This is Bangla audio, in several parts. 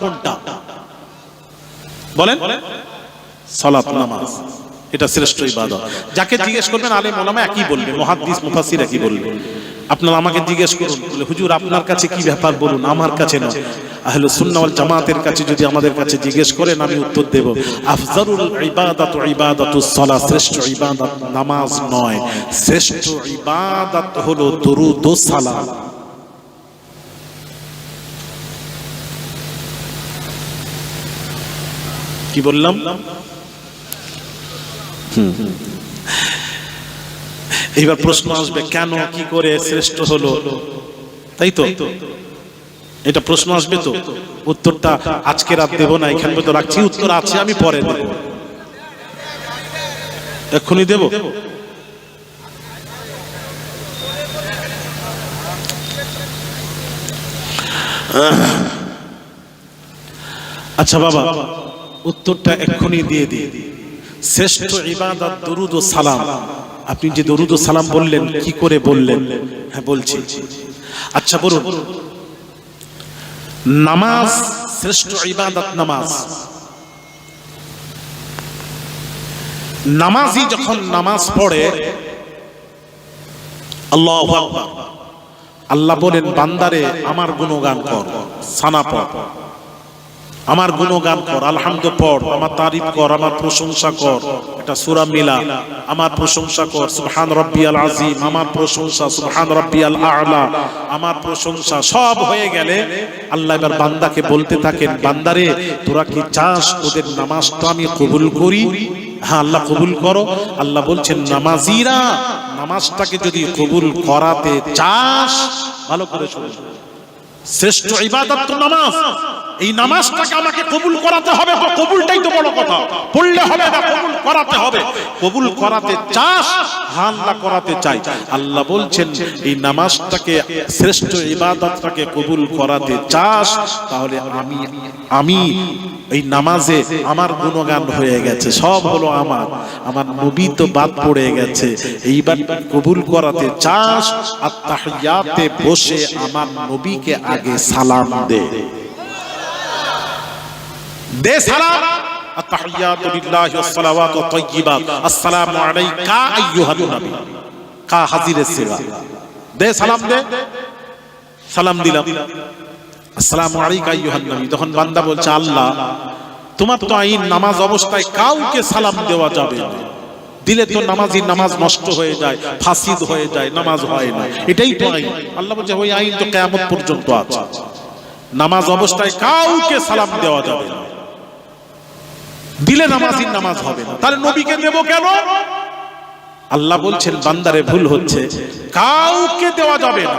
কোনটা? বলেন। এটা শ্রেষ্ঠ যাকে জিজ্ঞেস করবেন আলেম ওলামা একই বলবে মহাদিস মুফাসসির একই বলবে। আপনারা আমাকে জিজ্ঞেস করুন হুজুর, আপনার কাছে কি ব্যাপার? বলুন, আমার কাছে না আহলে সুন্নাহ ওয়াল জামাতের কাছে যদি আমাদের কাছে জিজ্ঞেস করেন, আমি উত্তর দেব আফজালুল ইবাদাতু ইবাদাতুস শ্রেষ্ঠ ইবাদত নামাজ নয়, শ্রেষ্ঠ ইবাদত হলো দরুদ ও সালাম কি বললাম? হুম। এইবার প্রশ্ন আসবে, কেন, কি করে শ্রেষ্ঠ হলো? তাই তো? এটা প্রশ্ন আসবে তো? উত্তরটা আজকে রাত দেব না, এখানে তো রাখছি। উত্তর আছে, আমি পরে দেব। এক্ষুনি দেব? আচ্ছা বাবা, উত্তরটা এক্ষুনি দিয়ে দিয়ে শ্রেষ্ঠ ইবাদত, দরুদ ও সালাম। আপনি যে দরুদ ও সালাম বললেন, কি করে বললেন? হ্যাঁ বলছি। আচ্ছা বলুন। নামাজ শ্রেষ্ঠ ইবাদত নামাজ। নামাজি যখন নামাজ পড়ে, আল্লাহ আল্লাহ বলেন, বান্দারে, আমার গুণগান কর, সানা পড় আমার গুণগান কর, আলহামদ পড়, আমার তারিফ কর, আমার প্রশংসা কর। এটা সুরা মিলা আমার প্রশংসা কর, সুবহান রব্বিয়াল আজিম আমার প্রশংসা, সুবহান রব্বিয়াল আলা। আমার প্রশংসা সব হয়ে গেলে আল্লাহ এবার বান্দাকে বলতে থাকেন, বান্দারে, তোরা কি চাস ওদের নামাজটা আমি কবুল করি? হ্যাঁ আল্লাহ কবুল করো। আল্লাহ বলছেন, নামাজিরা, নামাজটাকে যদি কবুল করাতে চাস, ভালো করে শুনে। শ্রেষ্ঠ ইবাদত নামাজ। এই নামাজটাকে আমাকে কবুল করাতে হবে তো কবুলটাই তো বড় কথা। পড়লে হবে না কবুল করাতে হবে। কবুল করাতে চাস হাল্লা করাতে চাই। আল্লাহ বলছেন, এই নামাজটাকে, শ্রেষ্ঠ ইবাদতটাকে কবুল করাতে চাস, তাহলে আমি আমি এই নামাজে আমার গুণগান হয়ে গেছে, সব হলো আমার। আমার নবী তো বাদ পড়ে গেছে। এইবার কবুল করাতে চাস, আর তাহিয়াতে বসে আমার নবীকে আগে সালাম দে। দে সালাম। আত-তাহিয়াতু লিল্লাহি ওয়াস-সালাওয়াতু আত-তাইয়্যিবাত আসসালামু আলাইকা আইয়ুহান নবী। কা হাজিরে সিরা দে সালাম দে। সালাম দিলাম। আসসালামু আলাইকা আইয়ুহান নবী। তখন বান্দা বলছে, আল্লাহ, তোমার তো আইন নামাজ অবস্থায় কাউকে সালাম দেওয়া যাবে না। দিলে তো নামাজি নামাজ নষ্ট হয়ে যায় ফাসিদ হয়ে যায়, নামাজ হয় না। এটাই তো আইন। আল্লাহ বলছে, ওই আইন তো কেয়ামত পর্যন্ত আছে। নামাজ অবস্থায় কাউকে সালাম দেওয়া যাবে না। দিলে নামাজির নামাজ হবে। না তাহলে নবীকে দেব কেন? আল্লাহ বলছেন, বান্দারে, ভুল হচ্ছে। কাউকে দেওয়া যাবে না।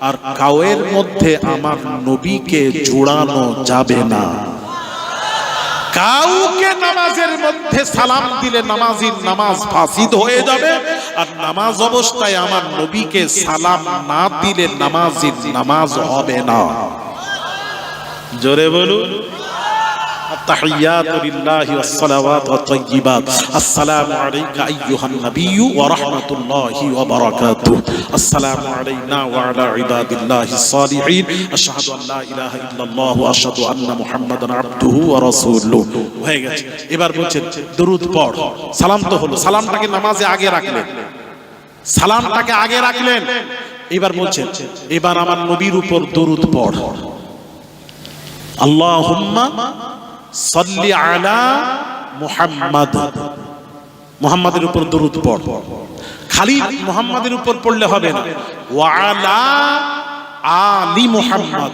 আর কাউয়ের মধ্যে আমার নবীকে জোড়ানো যাবে না। কাউকে নামাজের মধ্যে সালাম দিলে নামাজির নামাজ ফাসিদ হয়ে যাবে। আর নামাজ অবস্থায় আমার নবীকে সালাম না দিলে নামাজির নামাজ হবে না। জোরে বলুন। التحيات لله والصلوات والطيبات السلام عليك أيها النبي ورحمة الله وبركاته السلام علينا وعلى عباد الله الصالحين أشهد أن لا إله إلا الله وأشهد أن محمدا عبده ورسوله হয়ে গেছে এবার বলছেন দরুদ পড় সালাম তো হলো সালামটাকে নামাজে আগে রাখলেন সালামটাকে আগে রাখলেন এবার বলছেন এবার আমার নবীর উপর দরুদ পড় আল্লাহুম্মা সাল্লি আলা মুহাম্মাদ। মুহাম্মাদের উপর দরুদ পড়। খালি মুহাম্মাদের উপর পড়লে হবে না। ওয়া আলা আলি মুহাম্মাদ।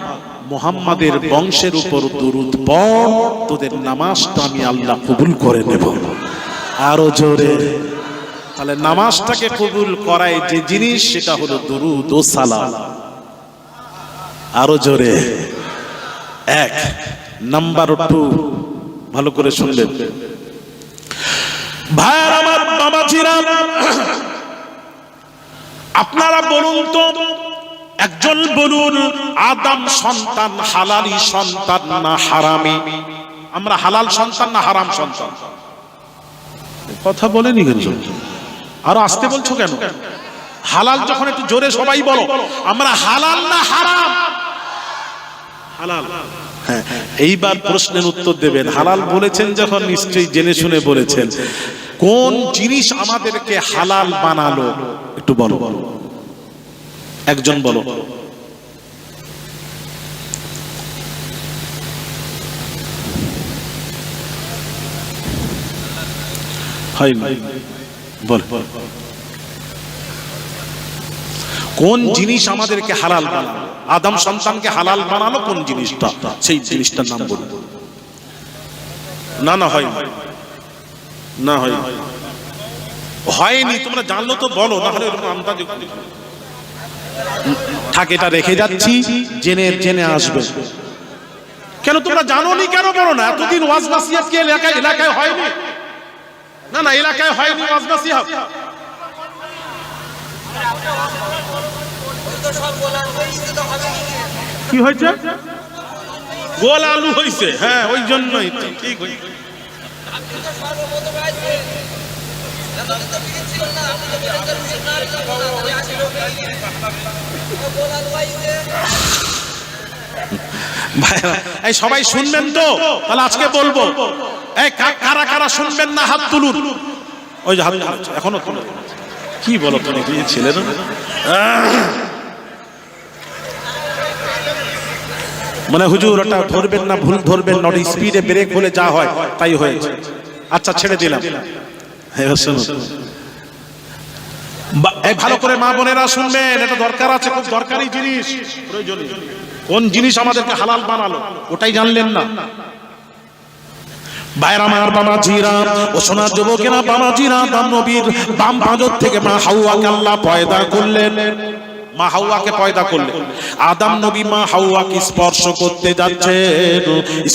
মুহাম্মাদের বংশের উপর দরুদ পড়। তোদের নামাজটা আমি আল্লাহ কবুল করে নেব। আরও জোরে। তাহলে নামাজটাকে কবুল করায় যে জিনিস, সেটা হলো দরুদ ও সালাম। আরও জোরে। এক। নাম্বার টু ভালো করে শুনলেন। ভাইয়ার আমার বাবাজিরা, আপনারা বলুন তো, একজন বলুন, আদাম সন্তান হালালি সন্তান না হারামি? আমরা হালাল সন্তান না হারাম সন্তান? কথা বলেনি কেন? আরও আসতে বলছো কেন? হালাল যখন একটু জোরে সবাই বলো, আমরা হালাল না হারাম? হালাল। এইবার প্রশ্নের উত্তর দেবেন। হালাল বলেছেন যখন নিশ্চয়ই জেনে শুনে বলেছেন। কোন জিনিস আমাদেরকে হালাল বানালো? একটু বলো। একজন বলো। বল। কোন জিনিস আমাদেরকে হালাল বানালো? আদম সন্তানকে হালাল বানালো কোন জিনিসটা? সেই জিনিসটার নাম বলুন না না, হয় না। হয় হয়নি, তোমরা জানলো তো বলো, না হলে এটা রেখে যাচ্ছি, জেনে জেনে আসবে। কেন তোমরা জানো নি কেন বলো না? এতদিন ওয়াজ নাসিহাত কি এলাকায় এলাকায় হয়নি? না না, এলাকায় হয়নি ওয়াজ নাসিহাত কি হয়েছে? গোল আলু হয়েছে হ্যাঁ ওই জন্যই ঠিক এই সবাই শুনবেন তো তাহলে আজকে বলব। এই কারা কারা শুনবেন না হাত তুলুন। ওই যে হাত এখনও কি বলো তুমি ছেলেরা মানে হুজুর, ওটা ধরবেন না, ভুল ধরবেন না, ওটা স্পিডে ব্রেক হলে যা হয়, তাই হয়েছে আচ্ছা ছেড়ে দিলাম। এবার শুনুন। ভালো করে মা বোনেরা শুনবেন, এটা দরকার আছে, খুব দরকারি জিনিস। কোন জিনিস আমাদেরকে হালাল বানালো, ওটাই জানলেন না। বাইরা মার বাবা জিরা ও সোনার যুবকেরা, বাবা জিরা দাম নবীর বাম পাঁজর থেকে মা হাওয়াকে আল্লাহ পয়দা করলেন। মা হাওয়াকে পয়দা করলেন আদম নবী মা হাওয়াকে স্পর্শ করতে যাচ্ছেন,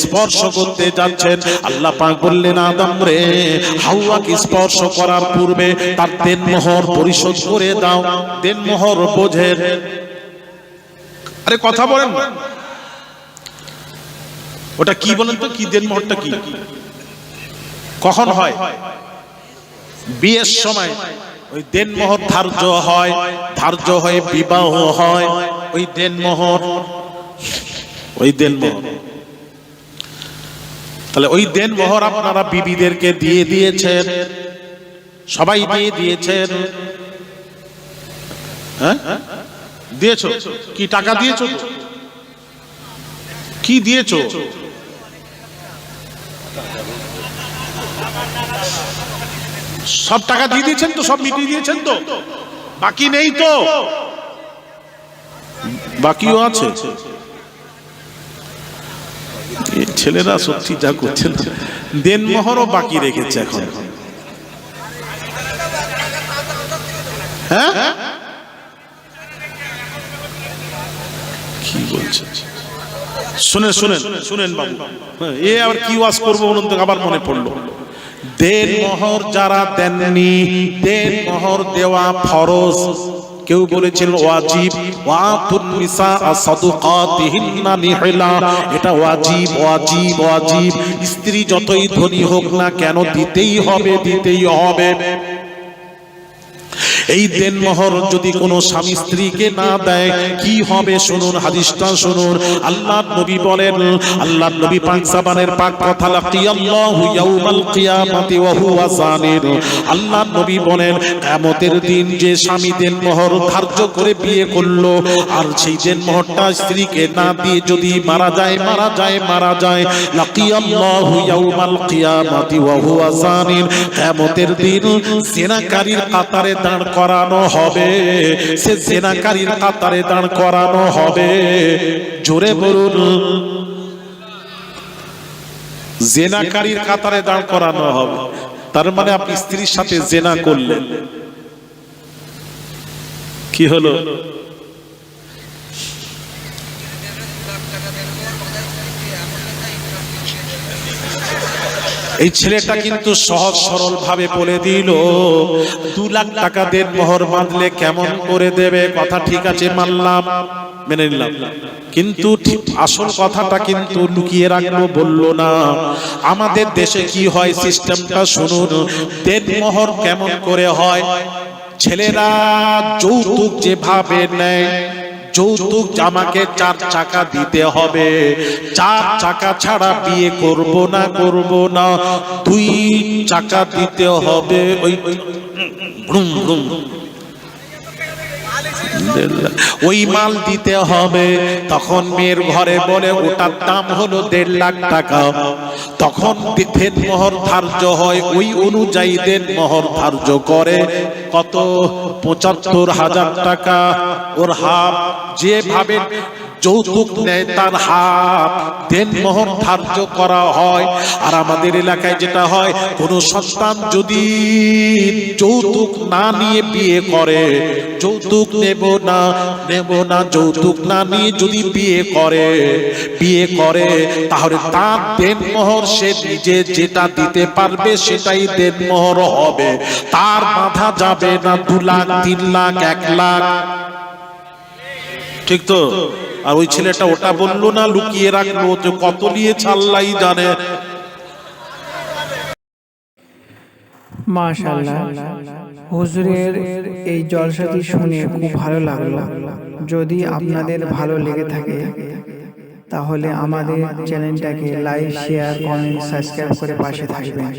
স্পর্শ করতে যাচ্ছেন। আল্লাহ পাক বললেন, আদম রে, হাওয়াকে স্পর্শ করার পূর্বে তার দেনমোহর পরিশোধ করে দাও। দেনমোহর বোঝের আরে কথা বলেন ওটা কি বলেন তো? কি দেনমোহরটা কি? কখন হয়? বিয়ের সময়। ওই দেনমোহর ধার্য হয়, ধার্য হয়ে বিবাহ হয়। ওই দেনমোহর ওই দেনমোহর তাহলে ওই দেনমোহর আপনারা বিবিদেরকে দিয়ে দিয়েছেন। সবাই দিয়ে দিয়েছেন। হ্যাঁ? দিয়েছ? কি টাকা দিয়েছ? কি দিয়েছ? সব টাকা দিয়ে দিয়েছেন তো সব মিটিয়ে দিয়েছেন তো। বাকি নেই তো। বাকিও আছে। ছেলেরা সত্যি যা করছেন দেন দেনমোহরও বাকি রেখেছে এখন। হ্যাঁ? কি বলছে? শুনেন শুনেন শুনেন বাবু। হ্যাঁ, এ আবার কি ওয়াজ করব আবার মনে পড়ল। দেন মোহর যারা দেননি দেন মোহর দেওয়া ফরজ। কেউ বলেছেন ওয়াজিব, ওয়াতুন নিসা সাদুকাতিহিন্না নিহলা। এটা ওয়াজিব ওয়াজিব ওয়াজিব। স্ত্রী যতই ধনী হোক না কেন, দিতেই হবে দিতেই হবে। এই দেনমোহর যদি কোনো স্বামী স্ত্রীকে না দেয়, কি হবে? শুনুন, হাদিসটা শুনুন। আল্লাহ নবী বলেন আল্লাহ নবী পাক সাবানের পাক কথা লাকিয়াল্লাহু ইয়াউমাল কিয়ামাতি ওয়া হুয়া জানির। আল্লাহ নবী বলেন, কিয়ামতের দিন যে স্বামী দেনমোহর ধার্য করে বিয়ে করল, আর সেই দেনমোহরটা স্ত্রীকে না দিয়ে যদি মারা যায় মারা যায় মারা যায় লাকিয়াল্লাহু ইয়াউমাল কিয়ামাতি ওয়া হুয়া জানির। কিয়ামতের দিন জেনাকারীর কাতারে দাঁড় করানো হবে। সে জেনাকারীর কাতারে দাঁড় করানো হবে। জোরে বলুন। জেনাকারীর কাতারে দাঁড় করানো হবে। তার মানে আপনি স্ত্রীর সাথে জেনা করলেন। কি হলো? এই ছেলেটা কিন্তু সহজ সরল ভাবে বলে দিল, দু লাখ টাকা দেন মোহর বাঁধলে কেমন করে দেবে? কথা ঠিক আছে, মানলাম, মেনে নিলাম। কিন্তু আসল কথাটা কিন্তু লুকিয়ে রাখব বলল, না, আমাদের দেশে কি হয় সিস্টেমটা শুনুন দেন মোহর কেমন করে হয়? ছেলেরা যৌতুক যেভাবে নেয় যৌতুক আমাকে চার চাকা দিতে হবে। চার চাকা ছাড়া বিয়ে করব না করব না। দুই চাকা দিতে হবে। ওই ওই মাল দিতে হবে। তখন মেয়ের ঘরে বলে, ওটার দাম হলো দেড় লাখ টাকা। তখন ফের মোহর ধার্য হয়, ওই অনুযায়ী দেন মোহর ধার্য করে। কত? পঁচাত্তর হাজার টাকা। ওর হাফ যেভাবে যৌতুক নেয় তার হাফ দেন মোহর ধার্য করা হয়। আর আমাদের এলাকায় যেটা হয়, কোন সন্তান যদি যৌতুক না নিয়ে বিয়ে করে, যৌতুক নেব না নেব না, যৌতুক না নিয়ে যদি বিয়ে করে বিয়ে করে, তাহলে তার দেন মোহর সে নিজে যেটা দিতে পারবে সেটাই দেন মোহর হবে। তার মাথা যাবে না, দু লাখ, তিন লাখ, এক লাখ। ঠিক তো? আর ওই ছেলেটা ওটা বলল না, লুকিয়ে রাখল যে কত নিয়েছে আল্লাহ জানে। হুজুরের এই জলসাটি শুনে খুব ভালো লাগল। যদি আপনাদের ভালো লেগে থাকে, তাহলে আমাদের চ্যানেলটাকে লাইক, শেয়ার, কমেন্ট, সাবস্ক্রাইব করে পাশে থাকবেন।